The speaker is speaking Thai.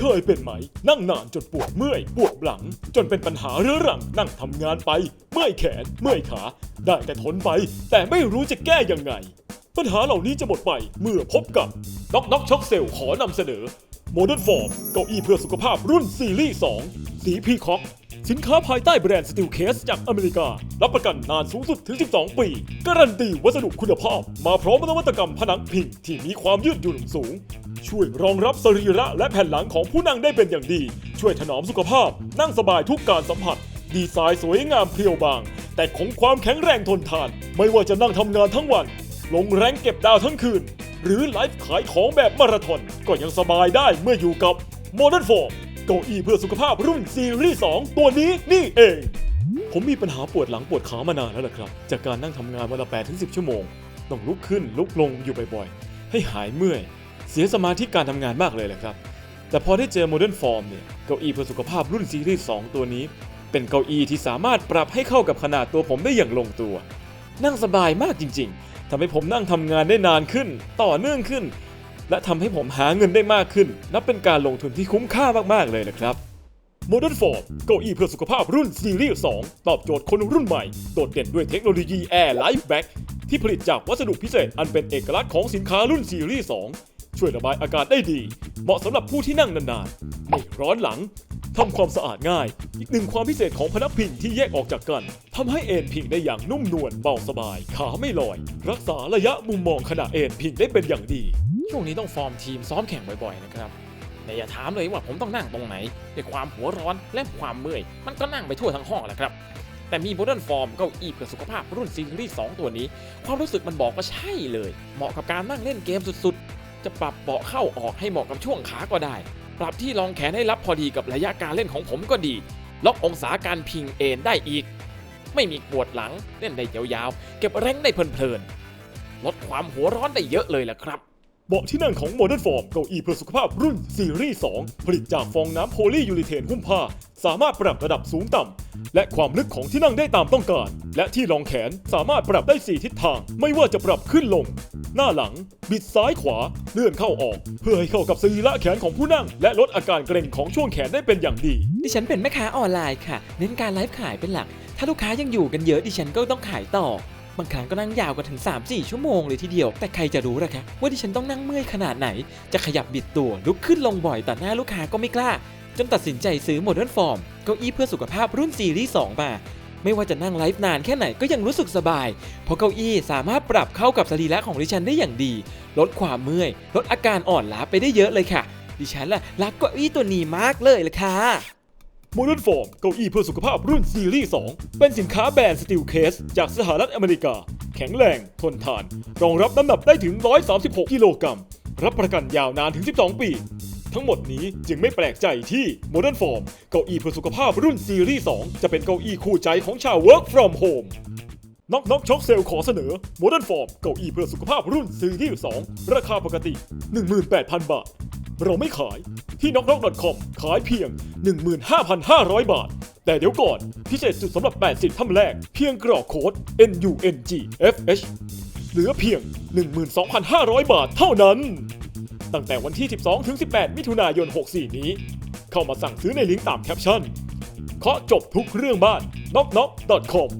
เคยเป็นไหม นั่งนานจนปวดเมื่อยปวดหลัง จนเป็นปัญหาเรื้อรังนั่งทำงานไป เมื่อยแขน เมื่อยขา ได้แต่ทนไป แต่ไม่รู้จะแก้ยังไง ปัญหาเหล่านี้จะหมดไปเมื่อพบกับน็อกน็อกช็อกเซลขอนำเสนอโมเดิร์นฟอร์มเก้าอี้เพื่อสุขภาพรุ่นซีรีส์2สีพีคอก สินค้าภายใต้แบรนด์สติลเคสจากอเมริกา รับประกันนานสูงสุดถึง 12 ปี การันตีวัสดุคุณภาพ มาพร้อมนวัตกรรมผนังพิงที่มีความยืดหยุ่นสูง ช่วยรองรับสรีระและแผ่นหลังของผู้นั่งได้เป็นอย่างดี ช่วยถนอมสุขภาพ นั่งสบายทุกการสัมผัส ดีไซน์สวยงามเพรียวบาง แต่คงความแข็งแรงทนทาน ไม่ว่าจะนั่งทำงานทั้งวัน ลงแรงเก็บดาวทั้งคืน หรือไลฟ์ขายของแบบมาราธอนก็ยังสบายได้เมื่ออยู่กับ Modern Form เก้าอี้เพื่อสุขภาพรุ่นซีรีส์2ตัวนี้นี่เอง ผมมีปัญหาปวดหลังปวดขามานานแล้วล่ะครับ จากการนั่งทำงานวันละ8ถึง10 ชั่วโมง ต้องลุกขึ้นลุกลงอยู่บ่อยๆ ให้หายเมื่อย เสียสมาธิการทำงานมากเลยแหละครับ แต่พอได้เจอ Modern Form เนี่ยเก้าอี้เพื่อสุขภาพรุ่นซีรีส์2ตัวนี้ เป็นเก้าอี้ที่สามารถปรับให้เข้ากับขนาดตัวผมได้อย่างลงตัว นั่งสบายมากจริง ๆทำให้ผมนั่งทำงานได้นานขึ้น ต่อเนื่องขึ้น และทำให้ผมหาเงินได้มากขึ้น นับเป็นการลงทุนที่คุ้มค่ามากๆเลยนะครับ Modern Form เก้าอี้เพื่อสุขภาพรุ่นซีรีส์2ตอบโจทย์คนรุ่นใหม่ โดดเด่นด้วยเทคโนโลยี Air Life Back ที่ผลิตจากวัสดุพิเศษอันเป็นเอกลักษณ์ของสินค้ารุ่นซีรีส์2ช่วยระบายอากาศได้ดี เหมาะสำหรับผู้ที่นั่งนานๆไม่ร้อนหลังทำความสะอาดง่าย อีกหนึ่งความพิเศษของพนักพิงที่แยกออกจากกันทำให้เอนพิงได้อย่างนุ่มนวลเบาสบาย ขาไม่ลอย รักษาระยะมุมมองขณะเอนพิงได้เป็นอย่างดี ช่วงนี้ต้องฟอร์มทีมซ้อมแข่งบ่อยๆนะครับแต่อย่าถามเลยว่าผมต้องนั่งตรงไหนด้วยความหัวร้อนและความเมื่อยมันก็นั่งไปทั่วทั้งห้องแหละครับ แต่มี Modern Form เก้าอี้เพื่อสุขภาพรุ่นซีรีส์2ตัวนี้ ความรู้สึกมันบอกว่าใช่เลย เหมาะกับการนั่งเล่นเกมสุดๆ จะปรับเบาะเข้าออกให้เหมาะกับช่วงขาก็ได้ ปรับที่รองแขนให้รับพอดีกับระยะการเล่นของผมก็ดี ล็อกองศาการพิงเอนได้อีก ไม่มีปวดหลังเล่นได้ยาวๆ เก็บแรงได้เพลินๆลดความหัวร้อนได้เยอะเลยแหละครับ เบาะที่นั่งของ Modern Form เก้าอี้เพื่อสุขภาพรุ่นซีรีส์ 2 ผลิตจากฟองน้ำโพลียูริเทนหุ้มผ้า สามารถปรับระดับสูงต่ำ และความลึกของที่นั่งได้ตามต้องการ และที่รองแขนสามารถปรับได้ 4 ทิศทาง ไม่ว่าจะปรับขึ้นลง หน้าหลัง บิดซ้ายขวา เลื่อนเข้าออก เพื่อให้เข้ากับสรีระแขนของผู้นั่ง และลดอาการเกร็งของช่วงแขนได้เป็นอย่างดี ดิฉันเป็นแม่ค้าออนไลน์ค่ะ เน้นการไลฟ์ขายเป็นหลัก ถ้าลูกค้ายังอยู่กันเยอะดิฉันก็ต้องขายต่อ บางครั้งก็นั่งยาวกันถึง 3-4 ชั่วโมงเลยทีเดียว แต่ใครจะรู้ล่ะคะว่าดิฉันต้องนั่งเมื่อยขนาดไหน จะขยับบิดตัวลุกขึ้นลงบ่อยแต่หน้าลูกค้าก็ไม่กล้า จนตัดสินใจซื้อ Modern Form เก้าอี้เพื่อสุขภาพรุ่นซีรีส์2มาไม่ว่าจะนั่งไลฟ์นานแค่ไหนก็ยังรู้สึกสบาย เพราะเก้าอี้สามารถปรับเข้ากับสรีระของดิฉันได้อย่างดี ลดความเมื่อย ลดอาการอ่อนล้าไปได้เยอะเลยค่ะ ดิฉันล่ะรักเก้าอี้ตัวนี้มากเลยล่ะค่ะ Modern Form เก้าอี้เพื่อสุขภาพรุ่นซีรีส์ 2 เป็นสินค้าแบรนด์ Steel Case จากสหรัฐอเมริกา แข็งแรง ทนทาน รองรับน้ำหนักได้ถึง 136 กิโลกรัม รับประกันยาวนานถึง 12 ปี ทั้งหมดนี้จึงไม่แปลกใจที่ Modern Form เก้าอี้เพื่อสุขภาพรุ่นซีรีส์ 2 จะเป็นเก้าอี้คู่ใจของชาว Work from Home น็อกน็อกช็อคเซลขอเสนอ Modern Form เก้าอี้เพื่อสุขภาพรุ่นซีรีส์ 2 ราคาปกติ 18,000 บาท เราไม่ขาย ที่ knocknock.com ขายเพียง 15,500 บาท แต่เดี๋ยวก่อน พิเศษสุดสำหรับ 80ท่านแรก เพียงกรอกโค้ด NUNGFH เหลือเพียง 12,500 บาทเท่านั้น ตั้งแต่วันที่ 12 ถึง 18 มิถุนายน 64 นี้ เข้ามาสั่งซื้อในลิงก์ตามแคปชั่นเคาะจบทุกเรื่องบ้าน knocknock.com